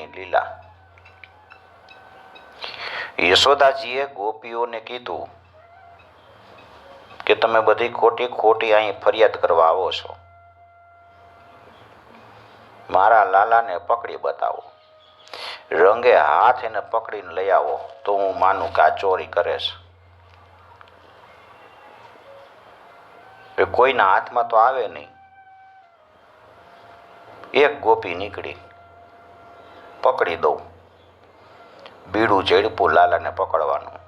માખણ લીલા. યશોદાજીએ ગોપીઓને કીધું કે તમે બધી ખોટી ખોટી અહીં ફરિયાદ કરવા આવો છો. મારા લાલાને પકડી બતાવો. રંગે હાથ એને પકડીને લઈ આવો, તો હું માનું કે આ ચોરી કરે છે. કોઈના હાથમાં તો આવે નહીં. એક ગોપી નીકળી. પકડી દઉં. બીડું ઝેડપું લાલાને પકડવાનું.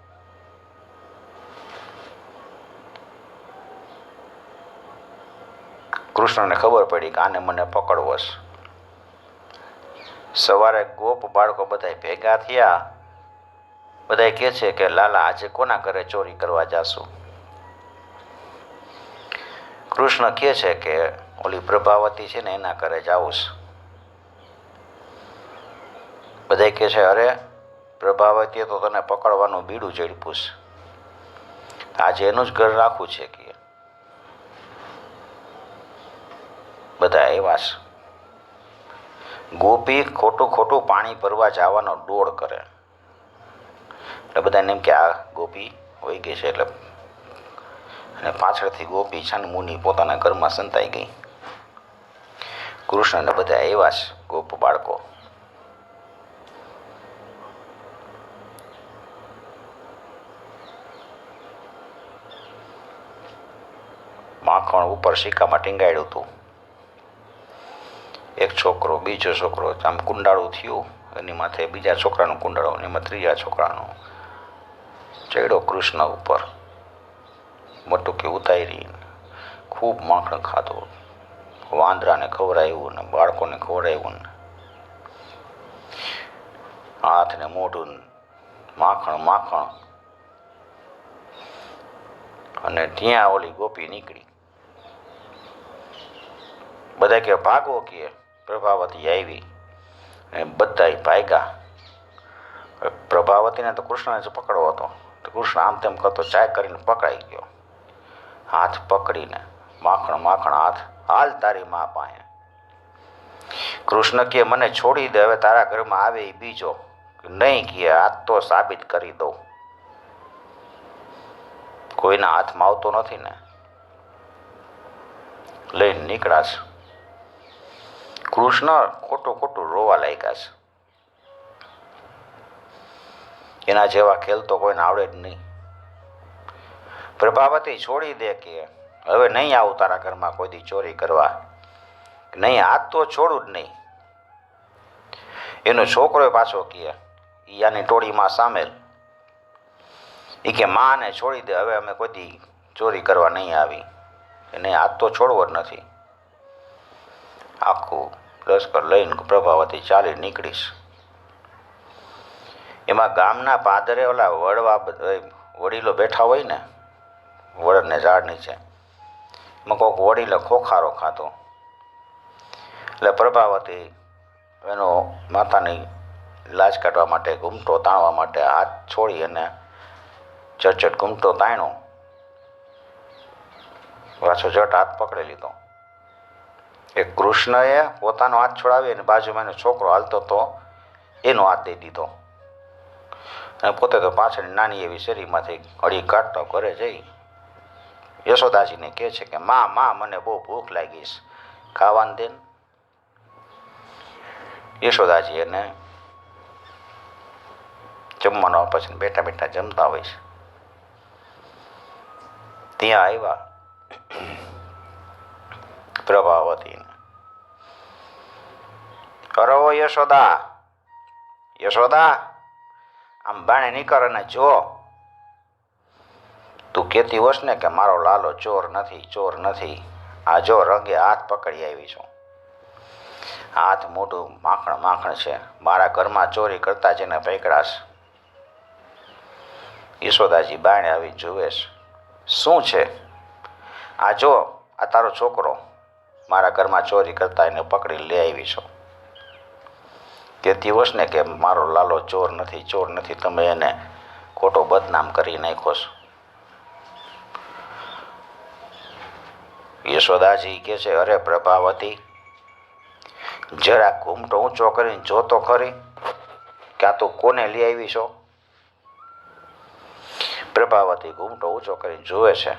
કૃષ્ણને ખબર પડી કે આને મને પકડવો છે. સવારે ગોપ બાળકો બધા ભેગા થયા. બધા કહે છે કે, લાલા, આજે કોના ઘરે ચોરી કરવા જાશું? કૃષ્ણ કહે છે કે, ઓલી પ્રભાવતી છે ને એના ઘરે જાવું છે. બધા કહે છે, અરે, પ્રભાવતીએ તો તને પકડવાનું બીડું ઝડપું આજે એનું જ ઘર રાખવું છે કે બધા એવા ગોપી ખોટું ખોટું પાણી ભરવા જવાનો ડોળ કરે. એટલે બધાને એમ કે, આ ગોપી હોઈ ગઈ છે, એટલે અને પાછળથી ગોપી છે ને મુનિ પોતાના ઘરમાં સંતાઈ ગઈ. કૃષ્ણને બધા એવા જ ગોપ બાળકો. માખણ ઉપર સિક્કામાં ટીંગાડ્યું હતું. એક છોકરો, બીજો છોકરો આમ કુંડાળું થયું. એની માથે બીજા છોકરાનું કુંડાળું એમાં ત્રીજા છોકરાનું. ચડ્યો કૃષ્ણ ઉપર. મટુકી ઉતારી ખૂબ માખણ ખાધું. વાંદરાને ખવડાવ્યું ને બાળકોને ખવડાવ્યું ને. હાથને મોઢું માખણ માખણ. અને ત્યાં ઓલી ગોપી નીકળી. બધા કે ભાગો કે પ્રભાવતી આવી. અને બધા ભાગ્યા. પ્રભાવતીને તો કૃષ્ણને જ પકડવો હતો. તો કૃષ્ણ આમ તેમ કરતો ચાય કરીને પકડાઈ ગયો. હાથ પકડીને માખણ માખણ હાથ, હાલ તારી મા પાસે. કૃષ્ણ કે, મને છોડી દે, હવે તારા ઘરમાં આવે એ બીજો. નહીં કે હાથ તો સાબિત કરી દઉં. કોઈના હાથમાં આવતો નથી ને. લઈને નીકળાશ કૃષ્ણ ખોટું ખોટું રોવા લાગ્યા છે. એના જેવા ખેલ તો કોઈને આવડે જ નહીં. પ્રભાવતી છોડી દે કે હવે નહીં આવું તારા ઘરમાં કોઈ દી ચોરી કરવા. નહીં હાથ તો છોડું જ નહીં. એનો છોકરો પાછો કહે ઈયાની ટોળીમાં સામેલ. એ કે, માને છોડી દે, હવે અમે કોઈ દી ચોરી કરવા નહીં આવી. એને હાથ તો છોડવો જ નથી. આખું લશ્કર લઈને પ્રભાવતી ચાલી નીકળીશ. એમાં ગામના પાદરે ઓલા વડવા વડીલો બેઠા હોય ને, વડને ઝાડ નીચે, એમાં કોઈક વડીલો ખોખારો ખાતો એટલે પ્રભાવતી એનો માતાની લાજ કાઢવા માટે ઘૂમટો તાણવા માટે હાથ છોડી અને ચટચટ ઘૂમટો તાણ્યો. પાછો જટ હાથ પકડી લીધો. એ કૃષ્ણએ પોતાનો હાથ છોડાવી અને બાજુમાં એનો છોકરો હાલતો તો એનો હાથ દઈ દીધો. અને પોતે તો પાછળ નાની એવી શેરીમાંથી અડી કાઢતો ઘરે જઈ યશોદાજીને કહે છે કે, માં માં, મને બહુ ભૂખ લાગીશ ખાવાનું દેન યશોદાજી એને જમવાનો પછી બેઠા બેઠા જમતા હોય છે. ત્યાં આવ્યા. પ્રભાવતીને કરો યશોદા યશોદા આમ બાણે નીકળ અને જો તું કહેતી હોશ ને કે મારો લાલો ચોર નથી ચોર નથી આ જો રંગે હાથ પકડી આવી છું હાથ મોઢું માખણ માખણ છે મારા ઘરમાં ચોરી કરતા જેને પકડાશ યશોદાજી બાણે આવી જુએ શું છે? આ જો, આ તારો છોકરો મારા ઘરમાં ચોરી કરતા એને પકડી લઈ આવી છો. કહેતી હોશ ને કે મારો લાલો ચોર નથી ચોર નથી, તમે એને ખોટો બદનામ કરી નાખો છો. યશોદાજી કહે છે, અરે પ્રભાવતી જરા ઘૂમટો ઊંચો કરીને જોતો ખરી કે આ તું કોને લઈ આવી છો? પ્રભાવતી ઘૂમટો ઊંચો કરીને જુએ છે.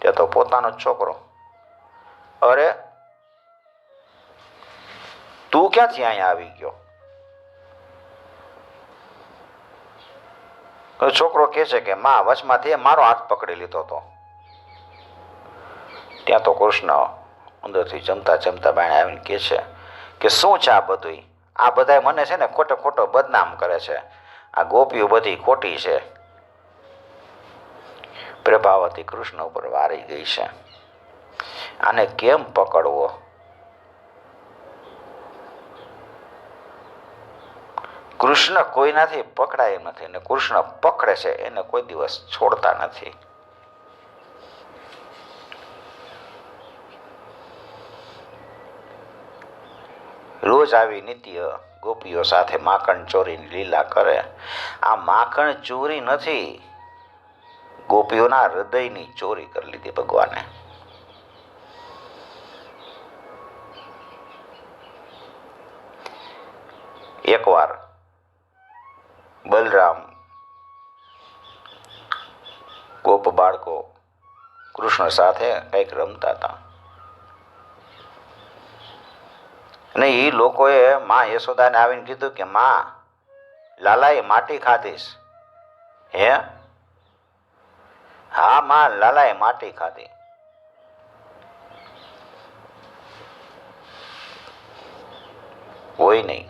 તે તો પોતાનો જ છોકરો અરે, તું ક્યાંથી અહીંયા આવી ગયો? છોકરો કહે છે કે, માં, વચમાંથી મારો હાથ પકડી લીધો હતો. ત્યાં તો કૃષ્ણ અંદરથી જમતા જમતા બાણે આવીને કહે છે કે, શું છે આ બધું આ બધાય મને છે ને ખોટો ખોટો બદનામ કરે છે. આ ગોપીઓ બધી ખોટી છે. પ્રભાવતી કૃષ્ણ ઉપર વારી ગઈ છે. આને કેમ પકડવો? કૃષ્ણ કોઈનાથી પકડાય નથી અને કૃષ્ણ પકડે છે, એને કોઈ દિવસ છોડતા નથી. રોજ આવી નિત્ય ગોપીઓ સાથે માખણ ચોરીની લીલા કરે. આ માખણ ચોરી નથી, ગોપીઓના હૃદયની ચોરી કરી લીધી ભગવાને. એકવાર બલરામ. ગોપ બાળકો, કૃષ્ણ સાથે કંઈક રમતા હતા. અને એ લોકોએ માં યશોદાને આવીને કીધું કે, માં, લાલાએ માટી ખાધીશ. હે? હા, માં, લાલાએ માટી ખાધી. હોય નહીં.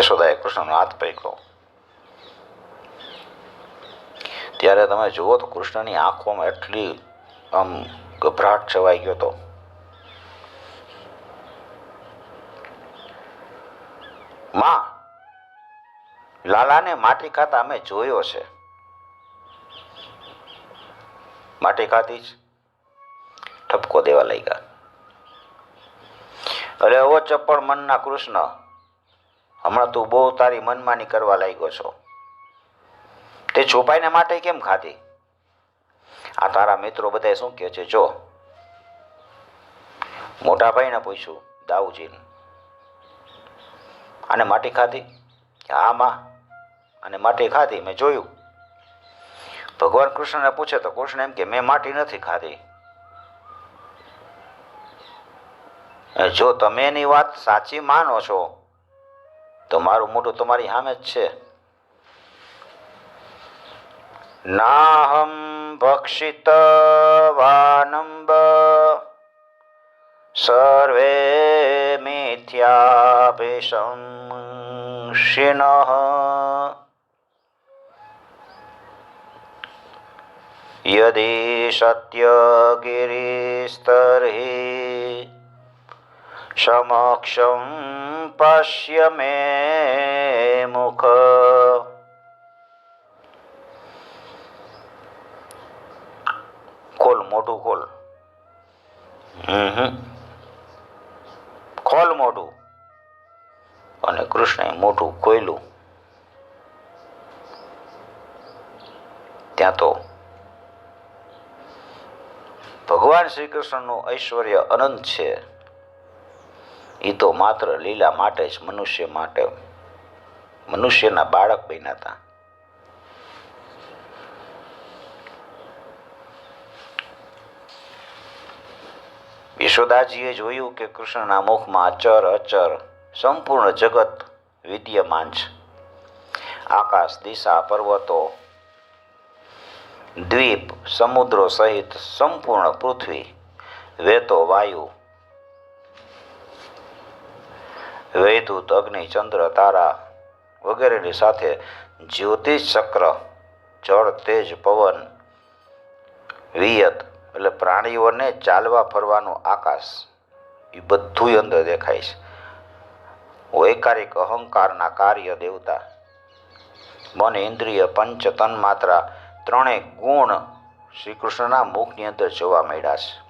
યશોદાએ કૃષ્ણનો હાથ પકડ્યો ત્યારે તમે જુઓ તો કૃષ્ણની આંખોમાં એટલી આમ ગભરાટ છવાઈ ગયો હતો માં, લાલાને માટી ખાતા અમે જોયો છે. માટી ખાતી જ. ઠપકો દેવા લાગ્યા. અરે, ઓ ચપ્પળ મનના કૃષ્ણ. હમણાં તું બહુ તારી મનમાની કરવા લાગ્યો છો. તે છુપાઈને માટે કેમ ખાધી? આ તારા મિત્રો બધા શું કહે છે? જો. મોટા ભાઈને પૂછ્યું દાઉજીને અને માટી ખાધી? હા, માં અને માટી ખાધી, મેં જોયું. ભગવાન કૃષ્ણને પૂછે, તો કૃષ્ણ એમ કે, મેં માટી નથી ખાધી. જો, તમે એની વાત સાચી માનો છો તો મારું મોઢું તમારી સામે જ છે. નાહમ ભક્ષિત વાનંબ સર્વે મિથ્યાભિશંસિન યદિ સત્યગિરિસ્તર્હિ સમક્ષમ પશ્ય મે મુખ ખોલ મોઢું ખોલ. ખોલ મોઢું અને કૃષ્ણએ મોઢું ખોયલું. ત્યાં તો ભગવાન શ્રી કૃષ્ણનું ઐશ્વર્ય અનંત છે. એ તો માત્ર લીલા માટે જ મનુષ્ય માટે. મનુષ્યના બાળક બન્યા હતા યશોદાજીએ જોયું કે કૃષ્ણના મુખમાં અચર અચર સંપૂર્ણ જગત વિદ્યમાન છે. આકાશ, દિશા, પર્વતો, દ્વીપ, સમુદ્રો સહિત સંપૂર્ણ પૃથ્વી, વેતો, વાયુ વૈદૂત, અગ્નિ, ચંદ્ર, તારા વગેરેની સાથે જ્યોતિષ ચક્ર, જળ, તેજ, પવન, વિયત એટલે પ્રાણીઓને ચાલવા ફરવાનું આકાશ એ બધું અંદર દેખાય છે. વૈકારિક અહંકારના કાર્ય દેવતા, મન, ઇન્દ્રિય, પંચ તન માત્રા ત્રણેય ગુણ શ્રી કૃષ્ણના મુખની અંદર જોવા મળ્યા છે.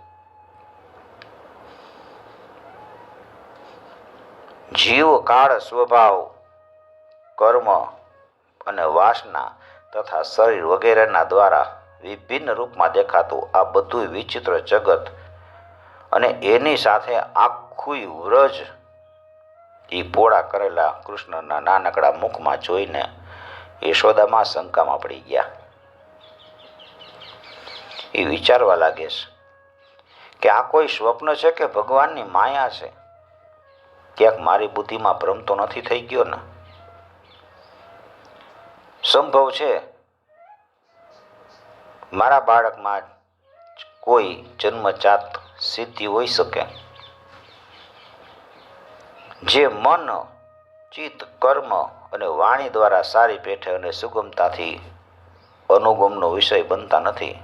જીવ કાળ સ્વભાવ, કર્મ અને વાસના તથા શરીર વગેરેના દ્વારા વિભિન્ન રૂપમાં દેખાતું આ બધું વિચિત્ર જગત અને એની સાથે આખું વ્રજ એ પોળા કરેલા કૃષ્ણના નાનકડા મુખમાં જોઈને યશોદામાં શંકામાં પડી ગયા. એ વિચારવા લાગે છે કે આ કોઈ સ્વપ્ન છે કે ભગવાનની માયા છે? ક્યાંક મારી બુદ્ધિમાં ભ્રમ તો નથી થઈ ગયો ને? સંભવ છે. મારા બાળકમાં કોઈ જન્મજાત સિદ્ધિ હોઈ શકે. જે મન, ચિત્ત, કર્મ અને વાણી દ્વારા સારી પેઠે અને સુગમતાથી અનુગમનો વિષય બનતા નથી.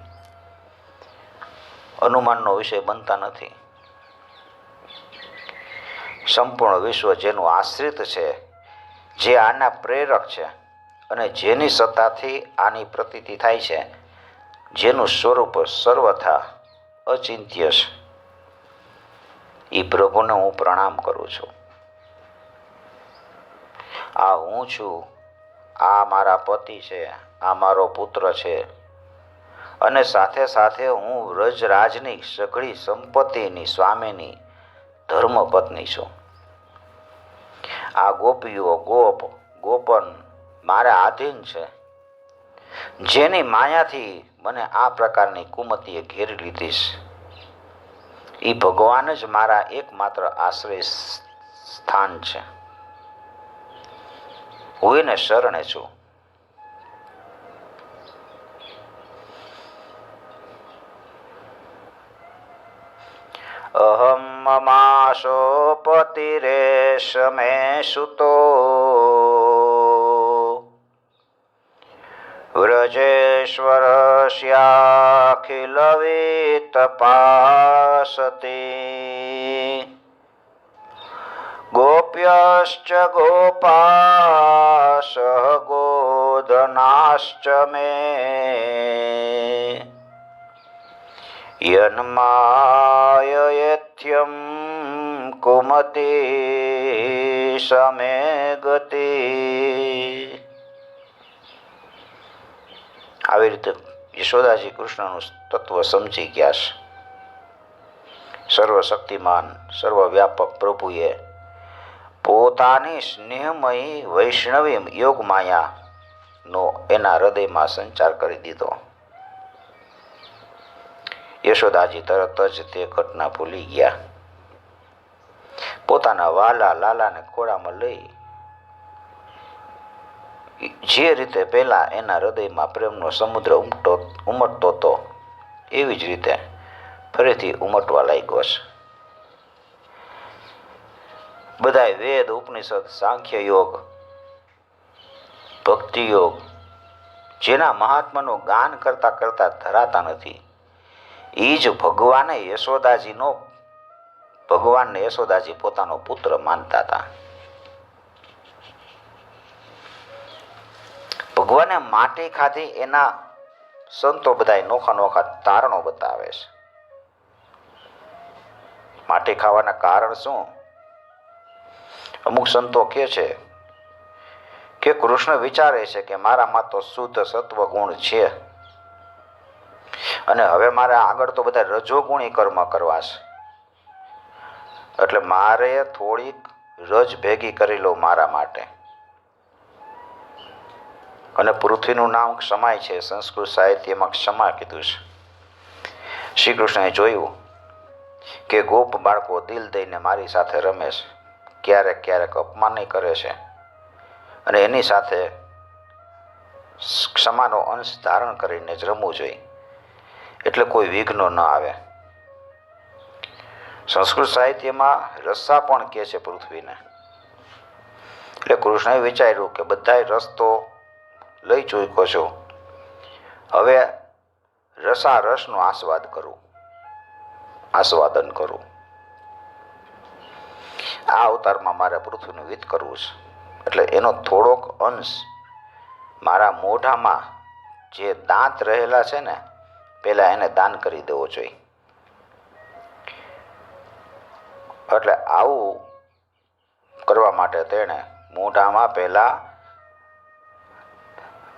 અનુમાનનો વિષય બનતા નથી. સંપૂર્ણ વિશ્વ જેનું આશ્રિત છે, જે આના પ્રેરક છે અને જેની સત્તાથી આની પ્રતીતિ થાય છે, જેનું સ્વરૂપ સર્વથા અચિંત્ય છે. એ પ્રભુને હું પ્રણામ કરું છું. આ હું છું, આ મારા પતિ છે, આ મારો પુત્ર છે. અને સાથે સાથે હું વ્રજરાજની સઘળી સંપત્તિની સ્વામીની ધર્મપત્ની છું. આ ગોપીઓ ગોપ, ગોપન મારા આધીન છે. જેની માયાથી મને આ પ્રકારની કુમતીએ ઘેરી લીધી છે. એ ભગવાન જ મારા એકમાત્ર આશ્રય સ્થાન છે. હું એને શરણે છું. અહમ મમાશો પતિરેશ મે સુતો વ્રજેશ્વરસ્યાખિલવિતપાસતે गोप्यश्च गोपाश गोधनाश्च मे यन्माययत्यं कुमति समे गति આવી રીતે યશોદાજી કૃષ્ણનું તત્વ સમજી ગયા છે સર્વશક્તિમાન સર્વવ્યાપક પ્રભુએ પોતાની સ્નેહમયી વૈષ્ણવી યોગ માયાનો એના હૃદયમાં સંચાર કરી દીધો યશોદાજી તરત જ તે ઘટના ભૂલી ગયા. પોતાના વાલા લાલાને ખોળામાં લઈ જે રીતે પહેલા એના હૃદયમાં પ્રેમનો સમુદ્ર ઉમટો, ઉમટતો હતો, એવી જ રીતે ફરીથી ઉમટવા લાગ્યો છે. બધાય વેદ, ઉપનિષદ, સાંખ્ય યોગ, ભક્તિ યોગ જેના મહાત્માનું ગાન કરતા કરતા ધરાતા નથી. એ જ ભગવાને યશોદાજીનો, ભગવાનને યશોદાજી પોતાનો પુત્ર માનતા હતા. ભગવાને માટી ખાધી એના સંતો બધા નોખા નોખા તારણો બતાવે છે. માટી ખાવાના કારણ શું? અમુક સંતો કહે છે કે કૃષ્ણ વિચારે છે કે મારામાં તો શુદ્ધ સત્વ ગુણ છે. અને હવે મારે આગળ તો બધા રજોગુણી કર્મ કરવા છે. એટલે મારે થોડીક રજ ભેગી કરી લઉં મારા માટે. અને પૃથ્વીનું નામ ક્ષમાય છે, સંસ્કૃત સાહિત્યમાં ક્ષમા કીધું છે. શ્રી કૃષ્ણએ જોયું કે ગોપ બાળકો દિલ દઈને મારી સાથે રમે છે. ક્યારેક ક્યારેક અપમાન કરે છે. અને એની સાથે ક્ષમાનો અંશ ધારણ કરીને જ રમવું જોઈએ. એટલે કોઈ વિઘ્નો ન આવે. સંસ્કૃત સાહિત્યમાં રસ્સા પણ કહે છે પૃથ્વીને. એટલે કૃષ્ણએ વિચાર્યું કે બધાય રસ્તો લઈ ચૂક્યો છું. હવે રસા રસનો આસ્વાદ કરું. આસ્વાદન કરું. આ અવતારમાં મારે પૃથ્વીનું વિત કરવું છે. એટલે એનો થોડોક અંશ મારા મોઢામાં જે દાંત રહેલા છે ને પહેલાં એને દાન કરી દેવો જોઈએ. એટલે આવું કરવા માટે તેણે મોઢામાં પહેલાં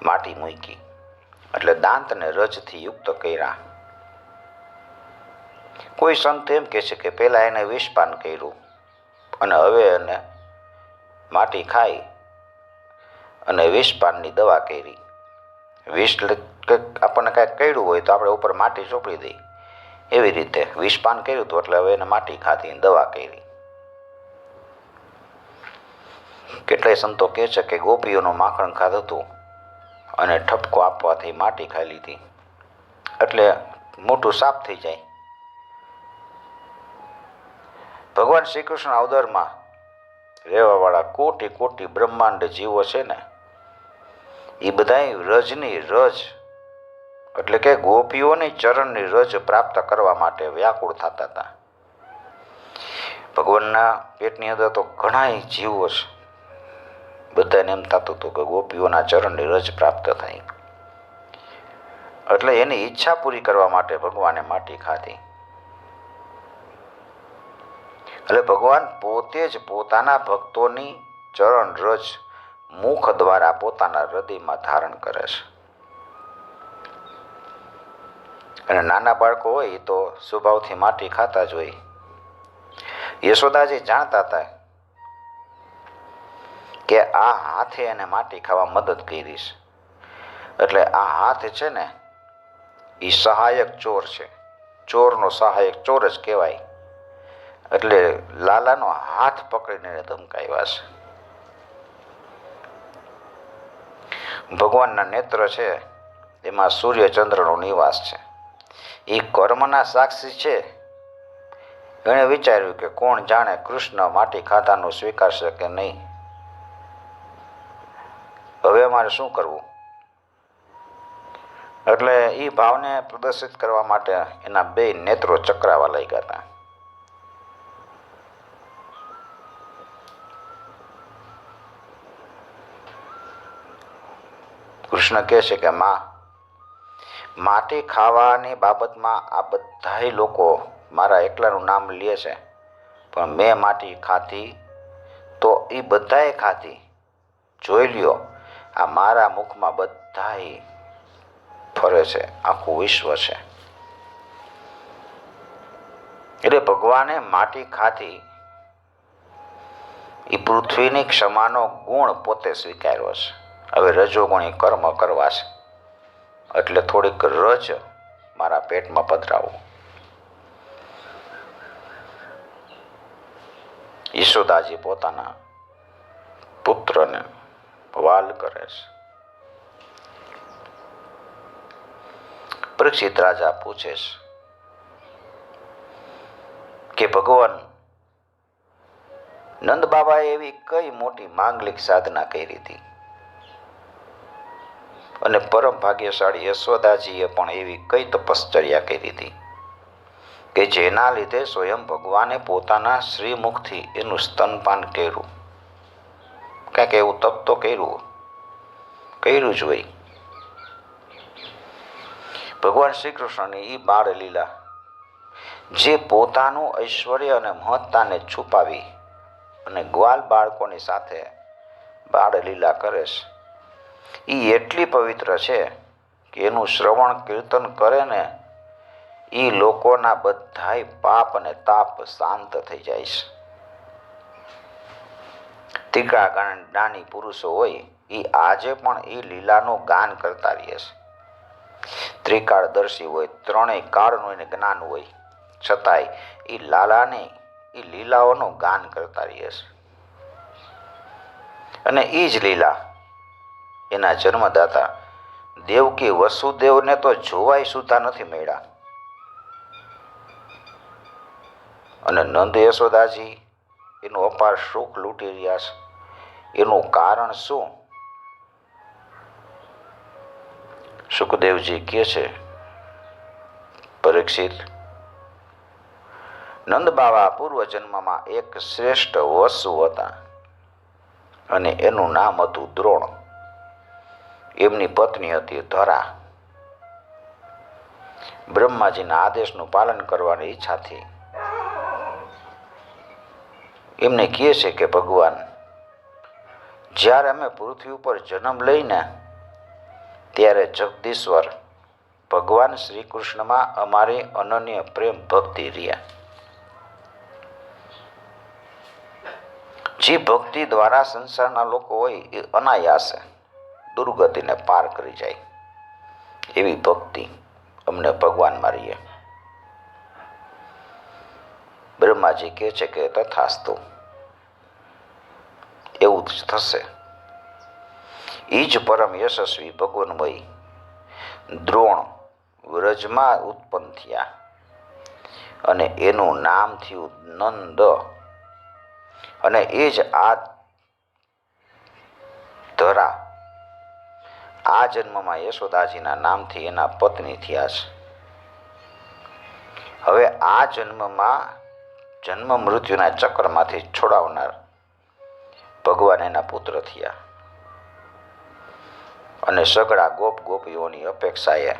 માટી મૂકી. એટલે દાંતને રજથી યુક્ત કર્યા. કોઈ સંત એમ કહે છે કે પહેલાં એને વિષપાન કર્યું અને હવે એને માટી ખાઈ અને વિષપાનની દવા કરી. કંઈક આપણને કાંઈક કર્યું હોય તો આપણે ઉપર માટી ચોપડી દઈ. એવી રીતે વિષપાન કર્યું હતું, એટલે હવે એને માટી ખાધી દવા કરી. કેટલાય સંતો કહે છે કે ગોપીઓનું માખણ ખાધું હતું અને ઠપકો આપવાથી માટી ખાઈ લીધી. એટલે મોટું સાપ થઈ જાય. ભગવાન શ્રી કૃષ્ણ અવતારમાં રહેવાવાળા કોટી કોટી બ્રહ્માંડ જીવો છે ને એ બધાય રજની રજ. એટલે કે ગોપીઓની ચરણની રજ પ્રાપ્ત કરવા માટે વ્યાકુળ થતા હતા ભગવાનના પેટની અંદર તો ઘણાય જીવો છે બધાને એમ થતું હતું કે ગોપીઓના ચરણની રજ પ્રાપ્ત થાય. એટલે એની ઈચ્છા પૂરી કરવા માટે ભગવાને માટી ખાધી. એટલે ભગવાન પોતે જ પોતાના ભક્તોની ચરણ રજ મુખ દ્વારા પોતાના હૃદયમાં ધારણ કરે છે. અને નાના બાળકો હોય તો સ્વભાવથી માટી ખાતા જ હોય. યશોદાજી જાણતા હતા કે આ હાથે એને માટી ખાવા મદદ કરી છે. એટલે આ હાથ છે ને એ સહાયક ચોર છે. ચોરનો સહાયક ચોર જ કહેવાય. એટલે લાલાનો હાથ પકડીને ધમકાવ્યા છે. ભગવાનના નેત્ર છે, એમાં સૂર્યચંદ્રનો નિવાસ છે. એ કર્મના સાક્ષી છે. એણે વિચાર્યું કે કોણ જાણે કૃષ્ણ માટી ખાતાનું સ્વીકારશે કે નહીં. હવે અમારે શું કરવું? એટલે એ ભાવને પ્રદર્શિત કરવા માટે એના બે નેત્રો ચક્રાવા લાગ્યા હતા. કૃષ્ણ કહે છે કે માં, માટી ખાવાની બાબતમાં આ બધાય લોકો મારા એકલાનું નામ લે છે. પણ મેં માટી ખાધી તો એ બધાએ ખાધી. જોઈ લ્યો, આ મારા મુખમાં બધાય ફરે છે, આખું વિશ્વ છે. એટલે ભગવાને માટી ખાધી. એ પૃથ્વીની ક્ષમાનો ગુણ પોતે સ્વીકાર્યો છે. હવે રજોગુણી કર્મ કરવા છે એટલે થોડીક રજ મારા પેટમાં પધરાવું. યશોદાજી પોતાના પુત્રને વાલ કરે છે. પરીક્ષિત રાજા પૂછે છે કે ભગવાન નંદ બાબાએ એવી કઈ મોટી માંગલિક સાધના કરી હતી? અને પરમ ભાગ્યશાળી યશોદાજીએ પણ એવી કઈ તપશ્ચર્યા કરી હતી કે જેના લીધે સ્વયં ભગવાને પોતાના શ્રીમુખથી એનું સ્તનપાન કર્યું. કાંઈક એવું તપ તો કર્યું કર્યું જ હોય. ભગવાન શ્રી કૃષ્ણની એ બાળ લીલા, જે પોતાનું ઐશ્વર્ય અને મહત્તાને છુપાવી અને ગ્વાલ બાળકોની સાથે બાળ લીલા કરે છે. એ એટલી પવિત્ર છે કે એનું શ્રવણ કીર્તન કરે ને એ લોકોના બધાય પાપ અને તાપ શાંત થઈ જાય છે. તીકા જ્ઞાની પુરુષો હોય એ આજે પણ એ લીલાનું ગાન કરતા રહે છે. ત્રિકાળદર્શી હોય, ત્રણેય કાળનું એને જ્ઞાન હોય. છતાંય એ લાલાને એ લીલાઓનું ગાન કરતા રહે છે. અને એ જ લીલા એના જન્મદાતા દેવકી વસુદેવને તો જોવાય સુધા નથી મળ્યા. અને નંદ યશોદાજી એનું અપાર સુખ લૂંટી રહ્યા છે. એનું કારણ શું? સુખદેવજી કહે છે, પરીક્ષિત, નંદ પૂર્વ પૂર્વજન્મમાં એક શ્રેષ્ઠ વસુ હતા અને એનું નામ હતું દ્રોણ. એમની પત્ની હતી ધરા. બ્રહ્માજીના આદેશનું પાલન કરવાની ઈચ્છાથી. એમને કહે છે કે, ભગવાન, જ્યારે અમે પૃથ્વી ઉપર જન્મ લઈને ત્યારે જગદીશ્વર ભગવાન શ્રી કૃષ્ણમાં અમારી અનન્ય પ્રેમ ભક્તિ રહ્યા. જે ભક્તિ દ્વારા સંસારના લોકો હોય એ અનાયાસે દુર્ગતિને પાર કરી જાય. એવી ભક્તિ અમને ભગવાન મારીએ. બ્રહ્માજી કહે છે કે તથાસ્તુ. એવું જ થશે. એ જ પરમ યશસ્વી ભગવાનમય દ્રોણ વ્રજમાં ઉત્પન્ન થયા. અને એનું નામ થયું નંદ. અને એ જ આ ધરા આ જન્મમાં યશોદાજીના નામથી એના પત્ની થયા છે. હવે આ જન્મમાં જન્મ મૃત્યુના ચક્રમાંથી છોડાવનાર ભગવાન એના પુત્ર થયા. અને સગડા ગોપ ગોપીઓની અપેક્ષાએ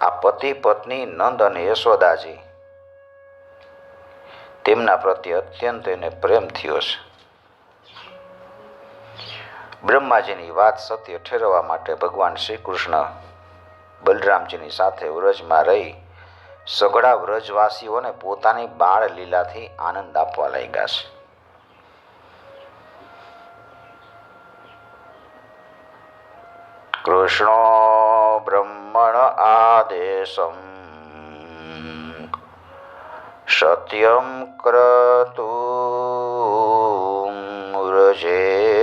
આ પતિ પત્ની નંદ અને યશોદાજી તેમના પ્રત્યે અત્યંત એને પ્રેમ થયો છે. બ્રહ્માજીની વાત સત્ય ઠેરવવા માટે ભગવાન શ્રી કૃષ્ણ બલરામજીની સાથે વ્રજમાં રહી સઘળા વ્રજવાસીઓને પોતાની બાળ લીલાથી આનંદ આપવા લાગ્યા છે. કૃષ્ણો બ્રહ્મણ આદેશમ, સત્યમ ક્રતુ, વ્રજે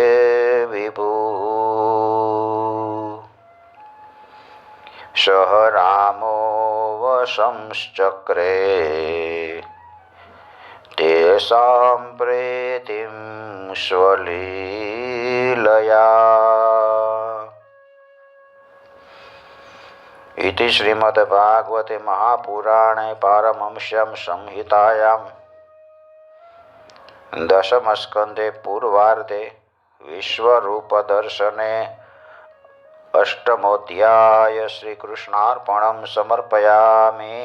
રામો વશંશ્ચક્રે તેષાં પ્રેતિમ સ્વલીલયા ઇતિ શ્રીમદ્ભાગવતે મહાપુરાણે પારમંશ્યમ સંહિતાયામ દશમસ્કંદે પૂર્વાર્ધે વિશ્વરૂપદર્શને અષ્ટમોધ્યાય શ્રી કૃષ્ણાર્પણમ સમર્પયામિ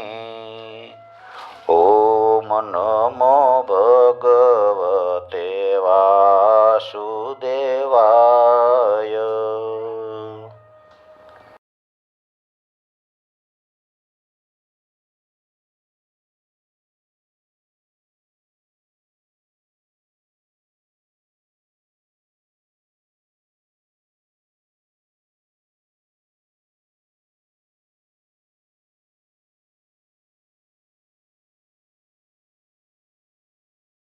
ઓમ નમો ભગવતે વાસુદેવા